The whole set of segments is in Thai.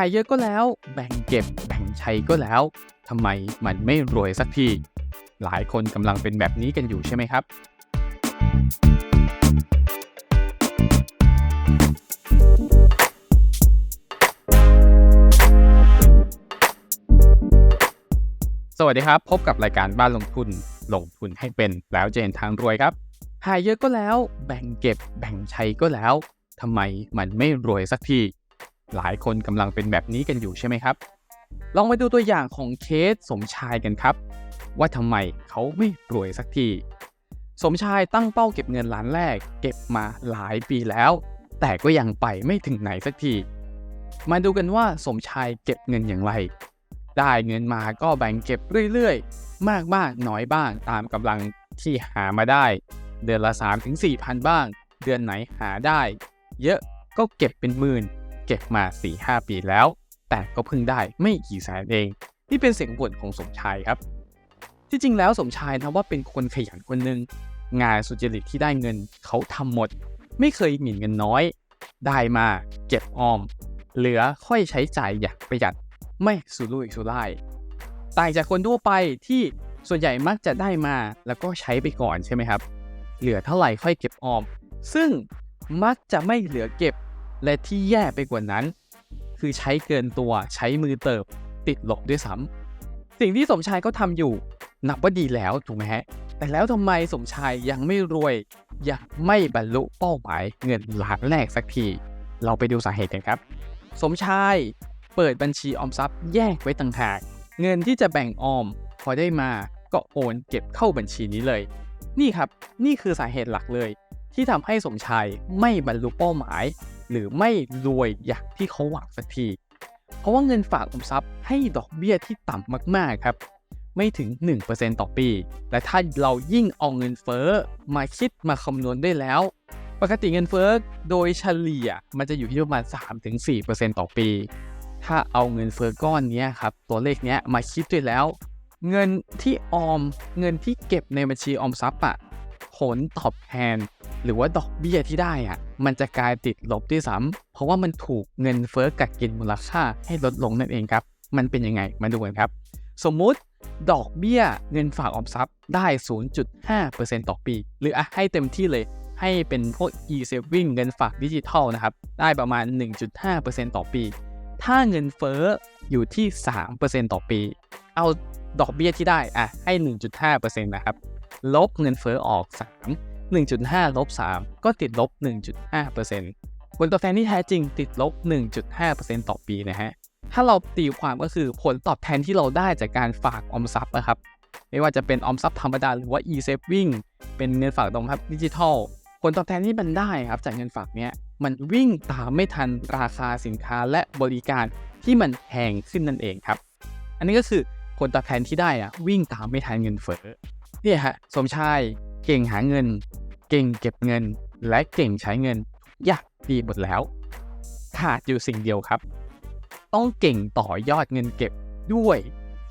หายเยอะก็แล้ว แบ่งเก็บแบ่งใช้ก็แล้วทำไมมันไม่รวยสักที หลายคนกำลังเป็นแบบนี้กันอยู่ใช่ไหมครับ สวัสดีครับ พบกับรายการบ้านลงทุนลงทุนให้เป็นแล้วจะเห็นทางรวยครับ หายเยอะก็แล้ว แบ่งเก็บแบ่งใช้ก็แล้วทำไมมันไม่รวยสักที หลายคนกำลังเป็นแบบนี้กันอยู่ใช่ไหมครับ ลองมาดูตัวอย่างของเคสสมชายกันครับ ว่าทำไมเขาไม่รวยสักที สมชายตั้งเป้าเก็บเงินล้านแรก เก็บมาหลายปีแล้ว แต่ก็ยังไปไม่ถึงไหนสักที มาดูกันว่าสมชายเก็บเงินอย่างไร ได้เงินมาก็แบ่งเก็บเรื่อยๆ มากบ้างน้อยบ้างตามกำลังที่หามาได้ เดือนละ3-4,000 บ้าง เดือนไหนหาได้ เยอะก็เก็บเป็นหมื่น เก็บมา 4-5 ปีแล้ว แต่ก็เพิ่งได้ไม่กี่แสนเอง นี่เป็นเสียงบ่นของสมชายครับ ที่จริงแล้วสมชายนะว่าเป็นคนขยันคนหนึ่งงานสุจริตที่ได้เงินเขาทำหมด ไม่เคยหมิ่นเงินน้อย ได้มาเก็บออม เหลือค่อยใช้จ่ายอย่างประหยัดไม่สุรุ่ยสุร่ายต่างจากคนทั่วไปที่ส่วนใหญ่มักจะได้มาแล้วก็ใช้ไปก่อนใช่ไหมครับ เหลือเท่าไหร่ค่อยเก็บออม ซึ่งมักจะไม่เหลือเก็บ และที่แย่ไปกว่านั้น คือใช้เกินตัวใช้มือเติบติดหลบด้วยซ้ำสิ่งที่สมชายก็ทำอยู่ นับว่าดีแล้วถูกไหมฮะ แต่แล้วทำไมสมชายยังไม่รวย ยังไม่บรรลุเป้าหมายเงินล้านแรกสักที เราไปดูสาเหตุกันครับ สมชายเปิดบัญชีออมทรัพย์แยกไว้ต่างหาก เงินที่จะแบ่งออม พอได้มาก็โอนเก็บเข้าบัญชีนี้เลย นี่ครับนี่คือสาเหตุหลักเลย ที่ทำให้สมชายไม่บรรลุเป้าหมาย หรือไม่รวยอย่างที่เขาหวังสักที เพราะว่าเงินฝากออมทรัพย์ให้ดอกเบี้ยที่ต่ำมากๆครับไม่ถึง 1%ต่อปี และถ้าเรายิ่งเอาเงินเฟ้อมาคิดมาคำนวณได้แล้ว ปกติเงินเฟ้อโดยเฉลี่ยมันจะอยู่ที่ประมาณ 3-4%ต่อปี ถ้าเอาเงินเฟ้อก้อนนี้ครับ ตัวเลขนี้มาคิดด้วยแล้ว เงินที่ออม เงินที่เก็บในบัญชีออมทรัพย์อะผลตอบแทน หรือว่าดอกเบี้ยที่ได้อะมันจะกลายติดลบด้วยซ้ำเพราะว่ามันถูกเงินเฟ้อกัดกินมูลค่าให้ลดลงนั่นเองครับ มันเป็นยังไงมาดูกันครับ สมมุติดอกเบี้ยเงินฝากออมทรัพย์ได้ 0.5%ต่อปี หรืออะให้เต็มที่เลยให้เป็นพวก e-saving เงินฝากดิจิทัลนะครับ ได้ประมาณ 1.5%ต่อปี ถ้าเงินเฟ้ออยู่ที่ 3%ต่อปี เอาดอกเบี้ยที่ได้อะให้ 1.5%นะครับ ลบเงินเฟ้อออก 3 1.5ลบ3ก็ติดลบ 1.5%ผลตอบแทนที่แท้จริงติดลบ 1.5%ต่อปีนะฮะ ถ้าเราตีความก็คือผลตอบแทนที่เราได้จากการฝากออมทรัพย์นะครับ ไม่ว่าจะเป็นออมทรัพย์ธรรมดาหรือว่า e-saving เป็นเงินฝากออมทรัพย์ดิจิทัล ผลตอบแทนที่มันได้ครับจากเงินฝากเนี้ยมันวิ่งตามไม่ทันราคาสินค้าและบริการที่มันแพงขึ้นนั่นเองครับ อันนี้ก็คือผลตอบแทนที่ได้อะวิ่งตามไม่ทันเงินเฟ้อเนี่ยฮะสมชาย เก่งหาเงิน เก่งเก็บเงิน และเก่งใช้เงินอยางดีหมดแล้ว ขาดอยู่สิ่งเดียวครับ ต้องเก่งต่อยอดเงินเก็บด้วย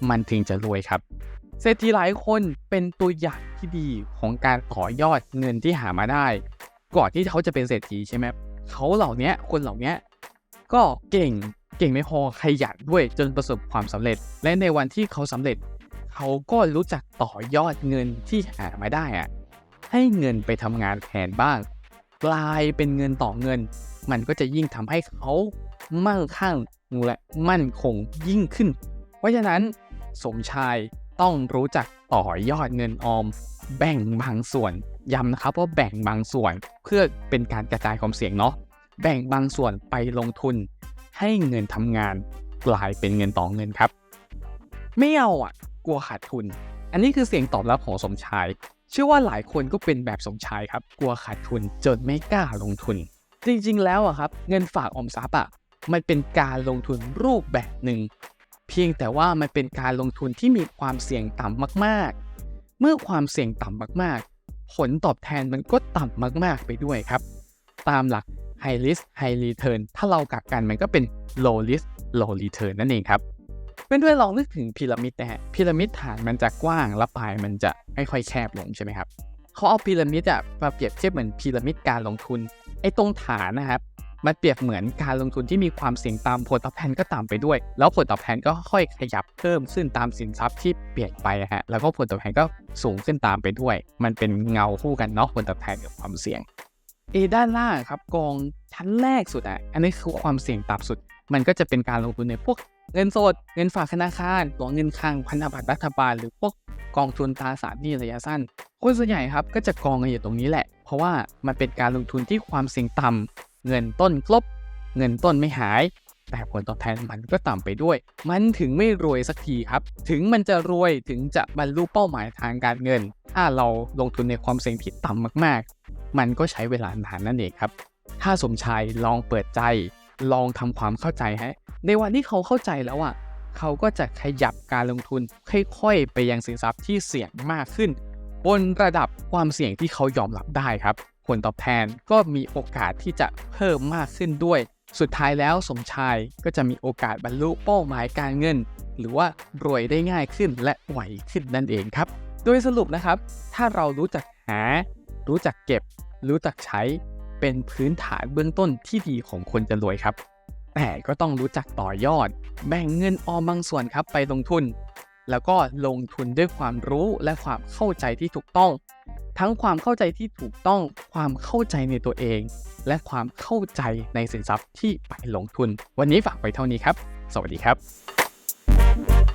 มันถึงจะรวยครับเศรษฐีหลายคนเป็นตัวอย่างที่ดีของการต่อยอดเงินที่หามาได้ ก่อนที่เขาจะเป็นเศรษฐีใช่ไหมเขาเหล่านี้คนเหล่านี้ก็เก่งเก่งไม่พอขยันด้วยจนประสบความสำเร็จ และในวันที่เขาสำเร็จ เขาก็รู้จักต่อยอดเงินที่หามาได้อะ ให้เงินไปทำงานแทนบ้าง กลายเป็นเงินต่อเงิน มันก็จะยิ่งทำให้เขามั่งคั่งและมั่นคงยิ่งขึ้น เพราะฉะนั้นสมชายต้องรู้จักต่อยอดเงินออม แบ่งบางส่วนย้ำนะครับว่าแบ่งบางส่วนเพื่อเป็นการกระจายความเสี่ยงเนาะแบ่งบางส่วนไปลงทุน ให้เงินทำงานกลายเป็นเงินต่อเงินครับ ไม่เอาอะ กลัวขาดทุน อันนี้คือเสียงตอบรับของสมชาย เชื่อว่าหลายคนก็เป็นแบบสมชายครับ กลัวขาดทุนจนไม่กล้าลงทุน จริงๆ แล้วอะครับ เงินฝากออมทรัพย์อะมันเป็นการลงทุนรูปแบบหนึ่ง เพียงแต่ว่ามันเป็นการลงทุนที่มีความเสี่ยงต่ำมากๆ เมื่อความเสี่ยงต่ำมากๆ ผลตอบแทนมันก็ต่ำมากๆ ไปด้วยครับ ตามหลัก high risk high return ถ้าเรากลับกันมันก็เป็น low risk low return นั่นเองครับ เพื่อนๆลองนึกถึงพีระมิดนะฮะพีระมิดฐานมันจะกว้างและปลายมันจะไม่ค่อยแคบลงใช่ไหมครับเขาเอาพีระมิดอะมาเปรียบเทียบเหมือนพีระมิดการลงทุนไอ้ตรงฐานนะครับมันเปรียบเหมือนการลงทุนที่มีความเสี่ยงตามผลตอบแทนก็ตามไปด้วย แล้วผลตอบแทนก็ค่อยขยับเพิ่มขึ้นตามสินทรัพย์ที่เปลี่ยนไปอะฮะแล้วก็ผลตอบแทนก็สูงขึ้นตามไปด้วย มันเป็นเงาคู่กันเนาะผลตอบแทนกับความเสี่ยงเอด้านล่างครับกองชั้นแรกสุดอะอันนี้คือความเสี่ยงต่ำสุด มันก็จะเป็นการลงทุนในพวก เงินสด เงินฝากธนาคารหรือเงินคลังพันธบัตรรัฐบาล หรือพวกกองทุนตราสารหนี้ระยะสั้น คนส่วนใหญ่ครับก็จะกองกันอยู่ตรงนี้แหละ เพราะว่ามันเป็นการลงทุนที่ความเสี่ยงต่ำเงินต้นครบ เงินต้นไม่หาย แต่ผลตอบแทนมันก็ต่ำไปด้วย มันถึงไม่รวยสักทีครับ ถึงมันจะรวยถึงจะบรรลุเป้าหมายทางการเงิน ถ้าเราลงทุนในความเสี่ยงที่ต่ำมาก ๆ มันก็ใช้เวลานานนั่นเองครับ ถ้าสมชายลองเปิดใจ ลองทำความเข้าใจฮะ ในวันที่เขาเข้าใจแล้วอะเขาก็จะขยับการลงทุนค่อยๆ ไปยังสินทรัพย์ที่เสี่ยงมากขึ้น บนระดับความเสี่ยงที่เขายอมรับได้ครับผลตอบแทนก็มีโอกาสที่จะเพิ่มมากขึ้นด้วย สุดท้ายแล้วสมชายก็จะมีโอกาสบรรลุเป้าหมายการเงิน หรือว่ารวยได้ง่ายขึ้นและไหวขึ้นนั่นเองครับ โดยสรุปนะครับ ถ้าเรารู้จักหา รู้จักเก็บ รู้จักใช้เป็นพื้นฐานเบื้องต้นที่ดีของคนจะรวยครับ แต่ก็ต้องรู้จักต่อยอด แบ่งเงินออมบางส่วนครับไปลงทุน แล้วก็ลงทุนด้วยความรู้และความเข้าใจที่ถูกต้อง ทั้งความเข้าใจที่ถูกต้อง ความเข้าใจในตัวเอง และความเข้าใจในสินทรัพย์ที่ไปลงทุน วันนี้ฝากไปเท่านี้ครับ สวัสดีครับ